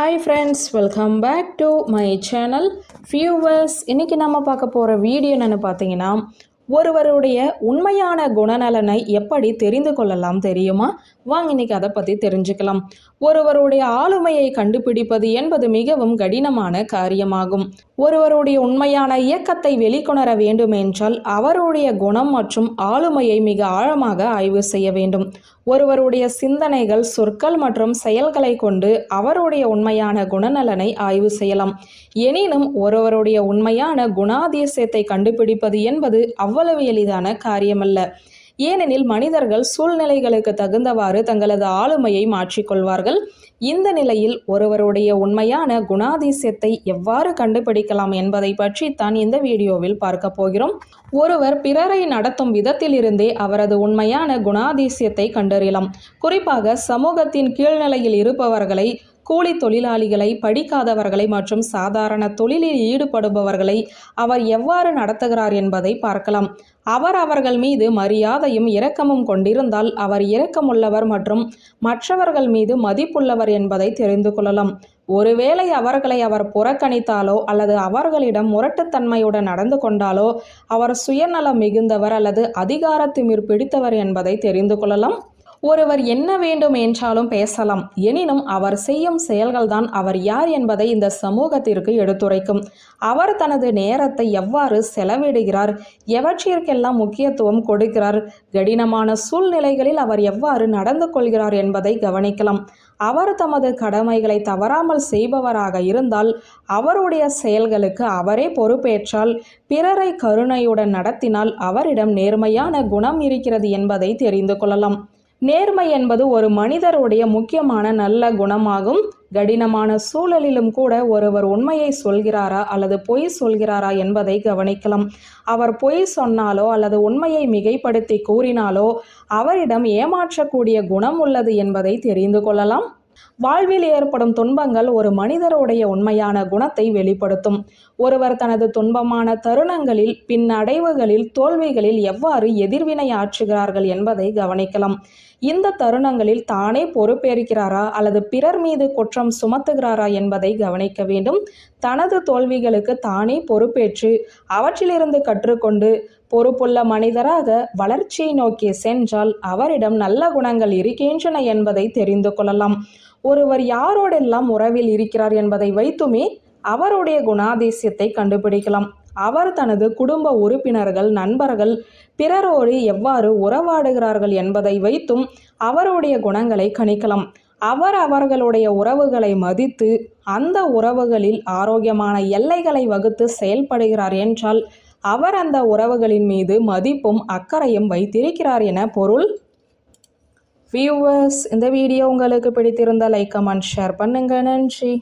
Hi friends welcome back to my channel viewers இன்றைக்கி நம்ம பார்க்க போகிற வீடியோ என்னென்னு பார்த்தீங்கன்னா ஒருவருடைய உண்மையான குணநலனை எப்படி தெரிந்து கொள்ளலாம் தெரியுமா? வாங்க இன்னைக்கு அதை பற்றி தெரிஞ்சுக்கலாம். ஒருவருடைய ஆளுமையை கண்டுபிடிப்பது என்பது மிகவும் கடினமான காரியமாகும். ஒருவருடைய உண்மையான இயக்கத்தை வெளிக்கொணர வேண்டுமென்றால் அவருடைய குணம் மற்றும் ஆளுமையை மிக ஆழமாக ஆய்வு செய்ய வேண்டும். ஒருவருடைய சிந்தனைகள் சொற்கள் மற்றும் செயல்களை கொண்டு அவருடைய உண்மையான குணநலனை ஆய்வு செய்யலாம். எனினும் ஒருவருடைய உண்மையான குணாதிசயத்தை கண்டுபிடிப்பது என்பது அவ்வளவு எளிதான காரியமல்ல. ஏனெனில் மனிதர்கள் சூழ்நிலைகளுக்கு தகுந்தவாறு தங்களது ஆளுமையை மாற்றிக்கொள்வார்கள். இந்த நிலையில் ஒருவருடைய உண்மையான குணாதிசயத்தை எவ்வாறு கண்டுபிடிக்கலாம் என்பதை பற்றி தான் இந்த வீடியோவில் பார்க்க போகிறோம். ஒருவர் பிறரை நடத்தும் விதத்திலிருந்தே அவரது உண்மையான குணாதிசயத்தை கண்டறியலாம். குறிப்பாக சமூகத்தின் கீழ்நிலையில் இருப்பவர்களை கூலி தொழிலாளிகளை படிக்காதவர்களை மற்றும் சாதாரண தொழிலில் ஈடுபடுபவர்களை அவர் எவ்வாறு நடத்துகிறார் என்பதை பார்க்கலாம். அவர் அவர்கள் மீது மரியாதையும் இரக்கமும் கொண்டிருந்தால் அவர் இரக்கமுள்ளவர் மற்றும் மற்றவர்கள் மீது மதிப்புள்ளவர் என்பதை தெரிந்து கொள்ளலாம். ஒருவேளை அவர்களை அவர் புறக்கணித்தாலோ அல்லது அவர்களிடம் முரட்டுத்தன்மையுடன் நடந்து கொண்டாலோ அவர் சுயநலம் மிகுந்தவர் அல்லது அதிகாரத்திமிர் பிடித்தவர் என்பதை தெரிந்து கொள்ளலாம். ஒருவர் என்ன வேண்டும் என்றாலும் பேசலாம். எனினும் அவர் செய்யும் செயல்கள்தான் அவர் யார் என்பதை இந்த சமூகத்திற்கு எடுத்துரைக்கும். அவர் தனது நேரத்தை எவ்வாறு செலவிடுகிறார்? எவற்றிற்கெல்லாம் முக்கியத்துவம் கொடுக்கிறார்? கடினமான சூழ்நிலைகளில் அவர் எவ்வாறு நடந்து கொள்கிறார் என்பதை கவனிக்கலாம். அவர் தமது கடமைகளை தவறாமல் செய்பவராக இருந்தால் அவருடைய செயல்களுக்கு அவரே பொறுப்பேற்றால் பிறரை கருணையுடன் நடத்தினால் அவரிடம் நேர்மையான குணம் இருக்கிறது என்பதை தெரிந்து கொள்ளலாம். நேர்மை என்பது ஒரு மனிதருடைய முக்கியமான நல்ல குணமாகும். கடினமான சூழலிலும் கூட ஒருவர் உண்மையை சொல்கிறாரா அல்லது பொய் சொல்கிறாரா என்பதை கவனிக்கலாம். அவர் பொய் சொன்னாலோ அல்லது உண்மையை மிகைப்படுத்தி கூறினாலோ அவரிடம் ஏமாற்றக்கூடிய குணம் உள்ளது என்பதை தெரிந்து கொள்ளலாம். வாழ்வில் ஏற்படும் துன்பங்கள் ஒரு மனிதருடைய உண்மையான குணத்தை வெளிப்படுத்தும். ஒருவர் தனது துன்பமான தருணங்களில் பின்னடைவுகளில் தோல்விகளில் எவ்வாறு எதிர்வினை ஆற்றுகிறார்கள் என்பதை கவனிக்கலாம். இந்த தருணங்களில் தானே பொறுப்பேற்கிறாரா அல்லது பிறர் மீது குற்றம் சுமத்துகிறாரா என்பதை கவனிக்க வேண்டும். தனது தோல்விகளுக்கு தானே பொறுப்பேற்று அவற்றிலிருந்து கற்றுக்கொண்டு பொறுப்புள்ள மனிதராக வளர்ச்சியை நோக்கி சென்றால் அவரிடம் நல்ல குணங்கள் இருக்கின்றன என்பதை தெரிந்து கொள்ளலாம். ஒருவர் யாரோடெல்லாம் உறவில் இருக்கிறார் என்பதை வைத்துமே அவருடைய குணாதிசயத்தை கண்டுபிடிக்கலாம். அவர் தனது குடும்ப உறுப்பினர்கள் நண்பர்கள் பிறரோடு எவ்வாறு உறவாடுகிறார்கள் என்பதை வைத்தும் அவருடைய குணங்களை கணிக்கலாம். அவர் அவர்களுடைய உறவுகளை மதித்து அந்த உறவுகளில் ஆரோக்கியமான எல்லைகளை வகுத்து செயல்படுகிறார் என்றால் அவர் அந்த உறவுகளின் மீது மதிப்பும் அக்கறையும் வைத்திருக்கிறார் என பொருள். வியூவர்ஸ் இந்த வீடியோ உங்களுக்கு பிடித்திருந்தால் லைக் கமெண்ட் ஷேர் பண்ணுங்கள் நன்றி.